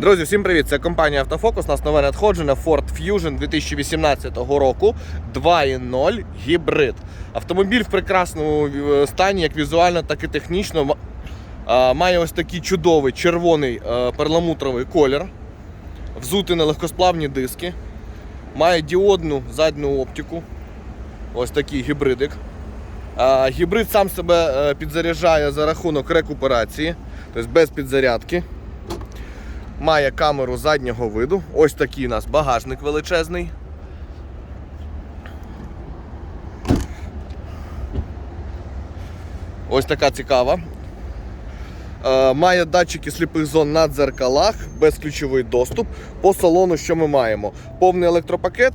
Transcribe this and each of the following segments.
Друзі, всім привіт! Це компанія Автофокус. У нас нове надходження Ford Fusion 2018 року 2.0 гібрид. Автомобіль в прекрасному е, стані, як візуально, так і технічно. Має ось такий чудовий червоний е, перламутровий колір, взути на легкосплавні диски, має діодну задню оптику. Ось такий гібридик. Гібрид сам себе е, підзаряджає за рахунок рекуперації, тобто без підзарядки. Має камеру заднього виду. Ось такий у нас багажник величезний. Ось така цікава. Е, Має датчики сліпих зон на дзеркалах, безключовий доступ. По салону що ми маємо? Повний електропакет,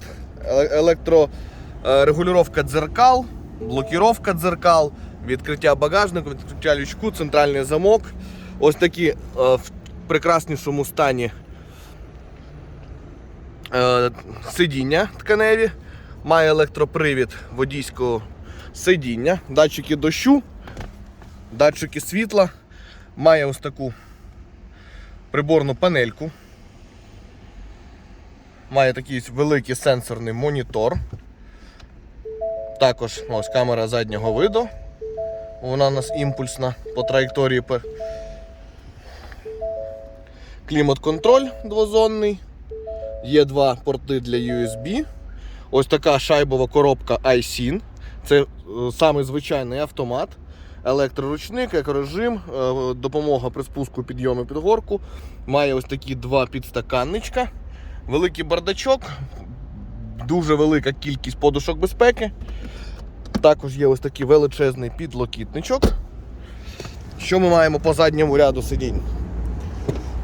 електрорегулювання дзеркал, блокіровка дзеркал, відкриття багажнику, відкриття лючку, центральний замок. Ось такі е, прекраснішому стані е, сидіння тканеві. Має електропривід водійського сидіння, датчики дощу, датчики світла. Має ось таку приборну панельку. Має такий великий сенсорний монітор. Також ось камера заднього виду. Вона у нас імпульсна по траєкторії. Клімат-контроль двозонний. Є два порти для USB. Ось така шайбова коробка iSyn. Це е, самий звичайний автомат. Електроручник, екорежим, е, допомога при спуску, підйому під горку. Має ось такі два підстаканничка, великий бардачок, дуже велика кількість подушок безпеки. Також є ось такий величезний підлокітничок. Що ми маємо по задньому ряду сидінь?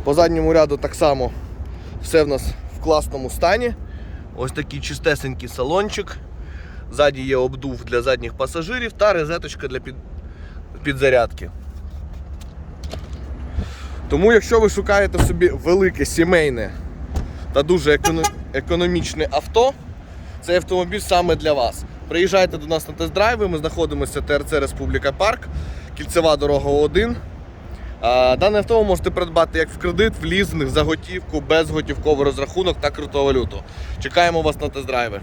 По задньому ряду так само все в нас в класному стані. Ось такий чистесенький салончик. Ззаді є обдув для задніх пасажирів та розеточка для під... підзарядки. Тому, якщо ви шукаєте собі велике сімейне та дуже економ- економічне авто, цей автомобіль саме для вас. Приїжджайте до нас на тест-драйви, ми знаходимося ТРЦ Республіка Парк, кільцева дорога 1. Дане авто ви можете придбати як в кредит, в лізинг, за готівку, безготівковий розрахунок та криптовалюту. Чекаємо вас на тест-драйви.